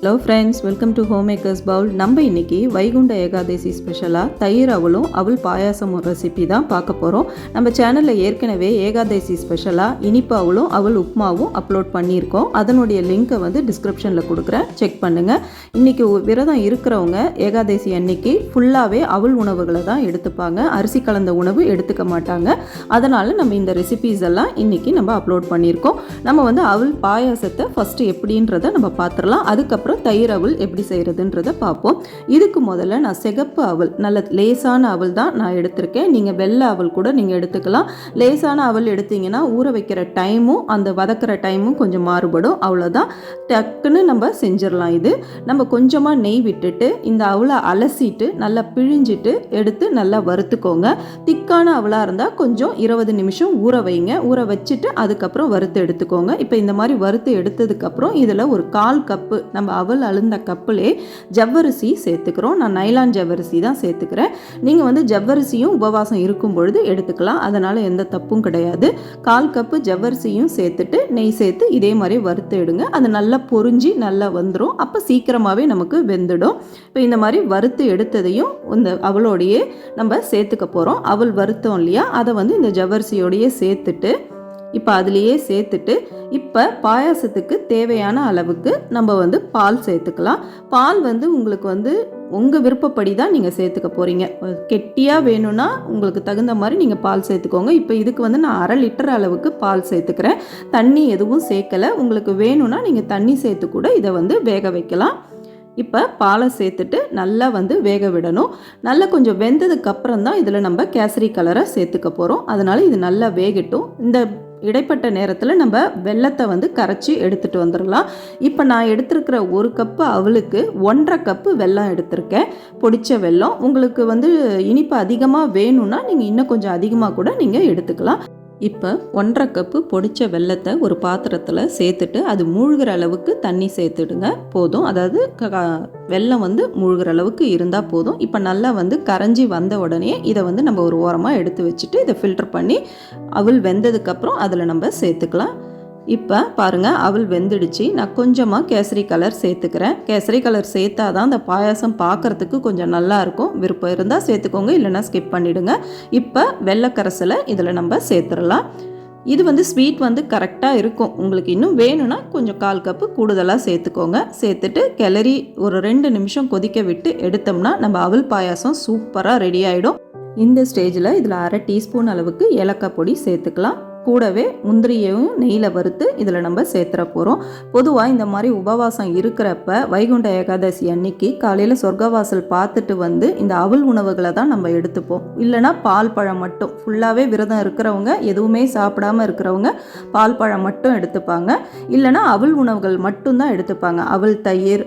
Hello friends welcome to home makers bowl நம்ம இன்னைக்கு வைகுண்ட ஏகாதசி ஸ்பெஷலாக தயிர் அவளும் அவள் பாயாசம் ரெசிபி தான் பார்க்க போகிறோம் நம்ம சேனலில் ஏற்கனவே ஏகாதசி ஸ்பெஷலாக இனிப்பு அவள் அவல் உப்புமாவும் அப்லோட் பண்ணியிருக்கோம். அதனுடைய லிங்க்கை வந்து டிஸ்கிரிப்ஷனில் கொடுக்குறேன். செக் பண்ணுங்கள் இன்றைக்கி விரதம் இருக்கிறவங்க ஏகாதசி அன்னைக்கு ஃபுல்லாகவே அவள் உணவுகளை தான் எடுத்துப்பாங்க. அரிசி கலந்த உணவு எடுத்துக்க மாட்டாங்க. அதனால் நம்ம இந்த ரெசிபீஸ் எல்லாம் இன்றைக்கி நம்ம அப்லோட் பண்ணியிருக்கோம். நம்ம வந்து அவள் பாயாசத்தை ஃபஸ்ட்டு எப்படின்றத நம்ம பார்த்துடலாம். அதுக்கப்புறம் தயிர் அவல் எப்படி செய்கிறதுன்றத பார்ப்போம் இதுக்கு முதல்ல நான் சிகப்பு அவல் நல்ல லேசான அவல் தான் நான் எடுத்திருக்கேன். நீங்கள் வெள்ளை அவல் கூட நீங்கள் எடுத்துக்கலாம். லேசான அவல் எடுத்தீங்கன்னா ஊற வைக்கிற டைமும் அந்த வதக்கிற டைமும் கொஞ்சம் மாறுபடும். அவ்வளோதான் டக்குன்னு நம்ம செஞ்சிடலாம் இது. நம்ம கொஞ்சமாக நெய் விட்டுட்டு இந்த அவளை அலசிட்டு நல்லா பிழிஞ்சிட்டு எடுத்து நல்லா வறுத்துக்கோங்க. திக்கான அவலாக இருந்தால் கொஞ்சம் இருபது நிமிஷம் ஊற வைங்க. ஊற வச்சுட்டு அதுக்கப்புறம் வறுத்து எடுத்துக்கோங்க. இப்போ இந்த மாதிரி வறுத்து எடுத்ததுக்கப்புறம் இதில் ஒரு கால் கப்பு நம்ம அவள் அழுந்த கப்புலே ஜவ்வரிசி சேர்த்துக்கிறோம். நான் நைலான் ஜவ்வரிசி தான் சேர்த்துக்கிறேன். நீங்கள் வந்து ஜவ்வரிசியும் உபவாசம் இருக்கும் பொழுது எடுத்துக்கலாம். அதனால் எந்த தப்பும் கிடையாது. கால் கப்பு ஜவ்வரிசியும் சேர்த்துட்டு நெய் சேர்த்து இதே மாதிரி வறுத்து எடுங்க. அது நல்லா பொரிஞ்சு நல்லா வந்துடும் அப்போ சீக்கிரமாகவே நமக்கு வெந்துடும். இப்போ இந்த மாதிரி வறுத்து எடுத்ததையும் இந்த அவளோடையே நம்ம சேர்த்துக்க போகிறோம் அவள் வருத்தம் இல்லையா? அதை வந்து இந்த ஜவ்வரிசியோடையே சேர்த்துட்டு இப்போ அதுலேயே சேர்த்துட்டு இப்போ பாயாசத்துக்கு தேவையான அளவுக்கு நம்ம வந்து பால் சேர்த்துக்கலாம். பால் வந்து உங்களுக்கு வந்து உங்கள் விருப்பப்படி தான் நீங்கள் சேர்த்துக்க போகிறீங்க கெட்டியாக வேணும்னா உங்களுக்கு தகுந்த மாதிரி நீங்கள் பால் சேர்த்துக்கோங்க. இப்போ இதுக்கு வந்து நான் அரை லிட்டர் அளவுக்கு பால் சேர்த்துக்கிறேன். தண்ணி எதுவும் சேர்க்கலை. உங்களுக்கு வேணும்னா நீங்கள் தண்ணி சேர்த்து கூட இதை வந்து வேக வைக்கலாம். இப்போ பாலை சேர்த்துட்டு நல்லா வந்து வேக விடணும். நல்லா கொஞ்சம் வெந்ததுக்கு அப்புறம் தான் இதில் நம்ம கேசரி கலரை சேர்த்துக்க போகிறோம் அதனால் இது நல்லா வேகட்டும். இந்த இடைப்பட்ட நேரத்தில் நம்ம வெள்ளத்தை வந்து கரைச்சி எடுத்துகிட்டு வந்துடலாம் இப்போ நான் எடுத்திருக்கிற ஒரு கப்பு அவளுக்கு ஒன்றரை கப்பு வெல்லம் எடுத்திருக்கேன். பொடிச்ச வெல்லம். உங்களுக்கு வந்து இனிப்பு அதிகமாக வேணும்னா நீங்கள் இன்னும் கொஞ்சம் அதிகமாக கூட நீங்கள் எடுத்துக்கலாம். இப்போ ஒன்றரை கப்பு பொடித்த வெள்ளத்தை ஒரு பாத்திரத்தில் சேர்த்துட்டு அது மூழ்கிற அளவுக்கு தண்ணி சேர்த்துடுங்க. போதும். அதாவது க- வெல்லம் வந்து மூழ்கிற அளவுக்கு இருந்தால் போதும். இப்போ நல்லா வந்து கரைஞ்சி வந்த உடனே இதை வந்து நம்ம ஒரு ஓரமாக எடுத்து வச்சுட்டு இதை ஃபில்டர் பண்ணி அவள் வெந்ததுக்கப்புறம் அதில் நம்ம சேர்த்துக்கலாம். இப்போ பாருங்கள் அவள் வெந்துடுச்சு. நான் கொஞ்சமாக கேசரி கலர் சேர்த்துக்கிறேன். கேசரி கலர் சேர்த்தா தான் அந்த பாயாசம் பார்க்குறதுக்கு கொஞ்சம் நல்லா இருக்கும். விருப்பம் இருந்தால் சேர்த்துக்கோங்க இல்லைன்னா ஸ்கிப் பண்ணிவிடுங்க இப்போ வெள்ளைக்கரசலை இதில் நம்ம சேர்த்துடலாம். இது வந்து ஸ்வீட் வந்து கரெக்டாக இருக்கும். உங்களுக்கு இன்னும் வேணும்னா கொஞ்சம் கால் கப்பு கூடுதலாக சேர்த்துக்கோங்க. சேர்த்துட்டு கிளறி ஒரு ரெண்டு நிமிஷம் கொதிக்க விட்டு எடுத்தோம்னா நம்ம அவல் பாயாசம் சூப்பராக ரெடி ஆகிடும் இந்த ஸ்டேஜில் இதில் அரை டீஸ்பூன் அளவுக்கு ஏலக்காய் பொடி சேர்த்துக்கலாம். கூடவே முந்திரியையும் நெய்யில் வறுத்து இதில் நம்ம சேர்த்துற போகிறோம் பொதுவாக இந்த மாதிரி உபவாசம் இருக்கிறப்ப வைகுண்ட ஏகாதசி அன்னைக்கு காலையில் சொர்க்கவாசல் பார்த்துட்டு வந்து இந்த அவல் உணவுகளை தான் நம்ம எடுத்துப்போம். இல்லைனா பால் பழம் மட்டும். ஃபுல்லாகவே விரதம் இருக்கிறவங்க எதுவுமே சாப்பிடாம இருக்கிறவங்க பால் பழம் மட்டும் எடுத்துப்பாங்க. இல்லைனா அவல் உணவுகள் மட்டும்தான் எடுத்துப்பாங்க. அவல் தயிர்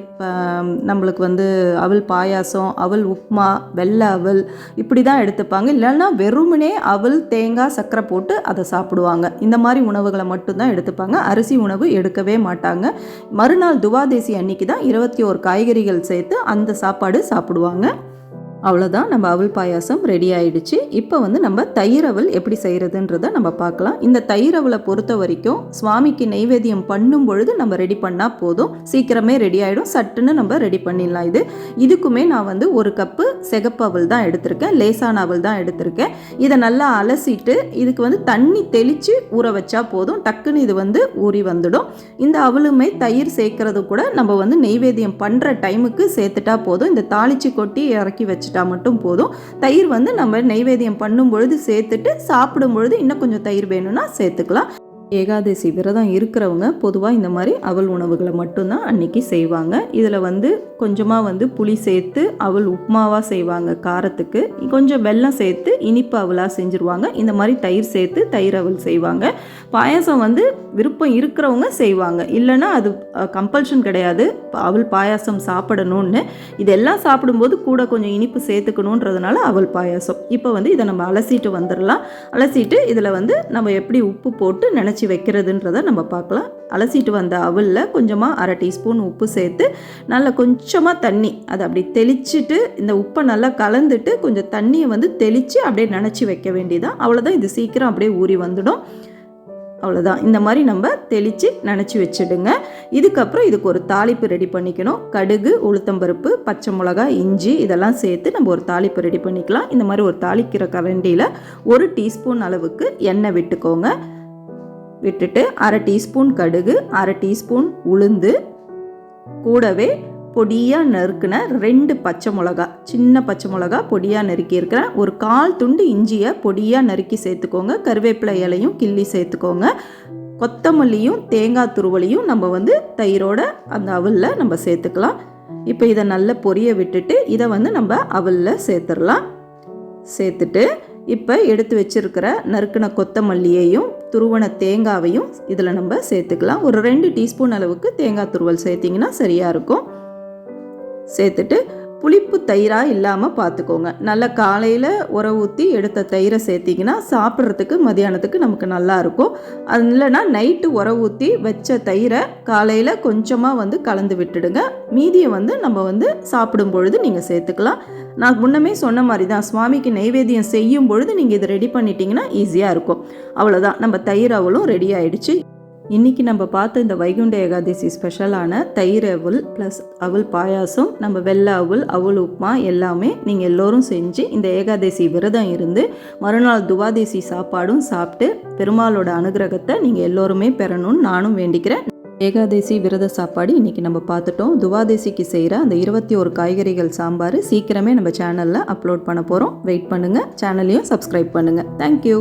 நம்மளுக்கு வந்து அவல் பாயாசம் அவல் உப்மா வெள்ளை அவல் இப்படி தான் எடுத்துப்பாங்க. இல்லைன்னா வெறுமனே அவல் தேங்காய் சர்க்கரை போட்டு அதை சாப்பிடுவாங்க. இந்த மாதிரி உணவுகளை மட்டும்தான் எடுத்துப்பாங்க. அரிசி உணவு எடுக்கவே மாட்டாங்க. மறுநாள் துவாதேசி அன்னைக்கு தான் இருபத்தி ஓர் காய்கறிகள் சேர்த்து அந்த சாப்பாடு சாப்பிடுவாங்க. அவ்வளோதான் நம்ம அவல் பாயாசம் ரெடி ஆயிடுச்சு. இப்போ வந்து நம்ம தயிர் அவல் எப்படி செய்கிறதுன்றத நம்ம பார்க்கலாம். இந்த தயிர் அவலை பொறுத்த வரைக்கும் சுவாமிக்கு நெய்வேத்தியம் பண்ணும் பொழுது நம்ம ரெடி பண்ணால் போதும். சீக்கிரமே ரெடி ஆகிடும் சட்டுன்னு நம்ம ரெடி பண்ணிடலாம் இது. இதுக்குமே நான் வந்து ஒரு கப்பு சிகப்பு அவல் தான் எடுத்திருக்கேன். லேசான அவல் தான் எடுத்திருக்கேன். இதை நல்லா அலசிட்டு இதுக்கு வந்து தண்ணி தெளித்து ஊற வச்சா போதும். டக்குன்னு இது வந்து ஊறி வந்துடும். இந்த அவலுமே தயிர் சேர்க்கறது கூட நம்ம வந்து நெய்வேத்தியம் பண்ணுற டைமுக்கு சேர்த்துட்டா போதும். இந்த தாளிச்சு கொட்டி இறக்கி வச்சு வச்சுட்டா மட்டும் போதும். தயிர் வந்து நம்ம நெய்வேத்தியம் பண்ணும் பொழுது சேர்த்துட்டு சாப்பிடும் பொழுது இன்னும் கொஞ்சம் தயிர் வேணும்னா சேர்த்துக்கலாம். ஏகாதசி விரதம் இருக்கிறவங்க பொதுவாக இந்த மாதிரி அவல் உணவுகளை மட்டும்தான் அன்னைக்கு செய்வாங்க. இதில் வந்து கொஞ்சமாக வந்து புளி சேர்த்து அவல் உப்புமாவாக செய்வாங்க காரத்துக்கு. கொஞ்சம் வெல்லம் சேர்த்து இனிப்பு அவலாக செஞ்சுருவாங்க. இந்த மாதிரி தயிர் சேர்த்து தயிர் அவல் செய்வாங்க. பாயாசம் வந்து விருப்பம் இருக்கிறவங்க செய்வாங்க. இல்லைன்னா அது கம்பல்ஷன் கிடையாது. அவல் பாயாசம் சாப்பிடணும்னு. இதெல்லாம் சாப்பிடும்போது கூட கொஞ்சம் இனிப்பு சேர்த்துக்கணுன்றதுனால அவல் பாயாசம். இப்போ வந்து இதை நம்ம அலசிட்டு வந்துடலாம் அலசிட்டு இதில் வந்து நம்ம எப்படி உப்பு போட்டு நினச்சி வைக்கிறதுன்றதை நம்ம பார்க்கலாம். அலசிட்டு வந்த அவலில் கொஞ்சமாக அரை டீஸ்பூன் உப்பு சேர்த்து நல்லா கொஞ்சமாக தண்ணி அதை அப்படி தெளிச்சிட்டு இந்த உப்பை நல்லா கலந்துட்டு கொஞ்சம் தண்ணியை வந்து தெளித்து அப்படியே நினச்சி வைக்க வேண்டியதான் அவ்வளோதான் இது சீக்கிரம் அப்படியே ஊறி வந்துடும். அவ்வளோதான் இந்த மாதிரி நம்ம தெளித்து நினச்சி வச்சுடுங்க. இதுக்கப்புறம் இதுக்கு ஒரு தாளிப்பு ரெடி பண்ணிக்கணும். கடுகு உளுத்தம்பருப்பு பச்சை மிளகா இஞ்சி இதெல்லாம் சேர்த்து நம்ம ஒரு தாளிப்பு ரெடி பண்ணிக்கலாம். இந்த மாதிரி ஒரு தாளிக்கிற கரண்டியில் ஒரு டீஸ்பூன் அளவுக்கு எண்ணெய் விட்டுக்கோங்க. விட்டுட்டு அரை டீஸ்பூன் கடுகு அரை டீஸ்பூன் உளுந்து கூடவே பொடியாக நறுக்கின ரெண்டு பச்சை மிளகா சின்ன பச்சை மிளகா பொடியாக நறுக்கி இருக்கிறேன். ஒரு கால் துண்டு இஞ்சியை பொடியாக நறுக்கி சேர்த்துக்கோங்க. கருவேப்பிலை இலையும் கிள்ளி சேர்த்துக்கோங்க. கொத்தமல்லியும் தேங்காய் துருவலையும் நம்ம வந்து தயிரோட அந்த அவலில் நம்ம சேர்த்துக்கலாம். இப்போ இதை நல்லா பொரிய விட்டுட்டு இதை வந்து நம்ம அவலில் சேர்த்துடலாம். சேர்த்துட்டு இப்போ எடுத்து வச்சிருக்கிற நறுக்கின கொத்தமல்லியையும் துருவன தேங்காவையும் இதில் நம்ம சேர்த்துக்கலாம். ஒரு ரெண்டு டீஸ்பூன் அளவுக்கு தேங்காய் துருவல் சேர்த்திங்கன்னா சரியாக இருக்கும். சேர்த்துட்டு புளிப்பு தயிராக இல்லாமல் பார்த்துக்கோங்க நல்லா காலையில் உர ஊற்றி எடுத்த தயிரை சேர்த்திங்கன்னா சாப்பிட்றதுக்கு மதியானத்துக்கு நமக்கு நல்லா இருக்கும். அது இல்லைன்னா நைட்டு உர ஊற்றி வச்ச தயிரை காலையில் கொஞ்சமாக வந்து கலந்து விட்டுடுங்க. மீதியை வந்து நம்ம வந்து சாப்பிடும் பொழுது நீங்கள் சேர்த்துக்கலாம். நான் முன்னமே சொன்ன மாதிரி தான் சுவாமிக்கு நைவேத்தியம் செய்யும் பொழுது நீங்கள் இதை ரெடி பண்ணிட்டீங்கன்னா ஈஸியாக இருக்கும். அவ்வளோதான் நம்ம தயிர் அவளும் ரெடி ஆயிடுச்சு. இன்றைக்கி நம்ம பார்த்த இந்த வைகுண்ட ஏகாதசி ஸ்பெஷலான தயிர் அவல் ப்ளஸ் அவல் பாயாசம் நம்ம வெள்ளை அவல் அவல் உப்புமா எல்லாமே நீங்கள் எல்லோரும் செஞ்சு இந்த ஏகாதசி விரதம் இருந்து மறுநாள் துவாதேசி சாப்பாடும் சாப்பிட்டு பெருமாளோட அனுகிரகத்தை நீங்கள் எல்லோருமே பெறணும்னு நானும் வேண்டிக்கிறேன். ஏகாதசி விரத சாப்பாடு இன்றைக்கி நம்ம பார்த்துட்டோம். துவாதேசிக்கு செய்கிற அந்த இருபத்தி ஒரு காய்கறிகள் சாம்பார் சீக்கிரமே நம்ம சேனலில் அப்லோட் பண்ண போகிறோம் வெயிட் பண்ணுங்கள் சேனலையும் சப்ஸ்கிரைப் பண்ணுங்கள் தேங்க்யூ